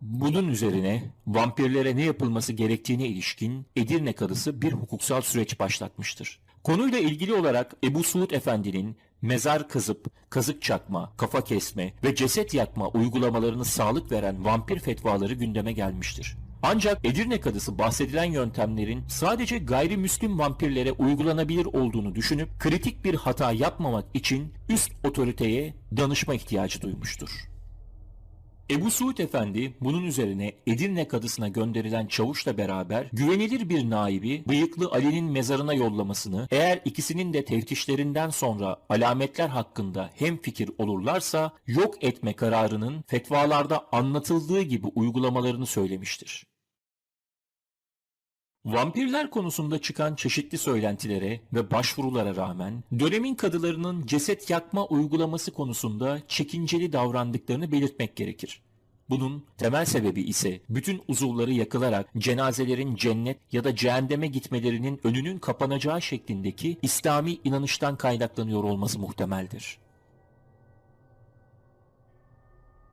Bunun üzerine vampirlere ne yapılması gerektiğine ilişkin Edirne Kadısı bir hukuksal süreç başlatmıştır. Konuyla ilgili olarak Ebu Suud Efendi'nin mezar kazıp, kazık çakma, kafa kesme ve ceset yakma uygulamalarını sağlık veren vampir fetvaları gündeme gelmiştir. Ancak Edirne Kadısı bahsedilen yöntemlerin sadece gayrimüslim vampirlere uygulanabilir olduğunu düşünüp kritik bir hata yapmamak için üst otoriteye danışma ihtiyacı duymuştur. Ebu Suud Efendi bunun üzerine Edirne Kadısı'na gönderilen çavuşla beraber güvenilir bir naibi bıyıklı Ali'nin mezarına yollamasını eğer ikisinin de teftişlerinden sonra alametler hakkında hem fikir olurlarsa yok etme kararının fetvalarda anlatıldığı gibi uygulamalarını söylemiştir. Vampirler konusunda çıkan çeşitli söylentilere ve başvurulara rağmen dönemin kadılarının ceset yakma uygulaması konusunda çekinceli davrandıklarını belirtmek gerekir. Bunun temel sebebi ise bütün uzuvları yakılarak cenazelerin cennet ya da cehenneme gitmelerinin önünün kapanacağı şeklindeki İslami inanıştan kaynaklanıyor olması muhtemeldir.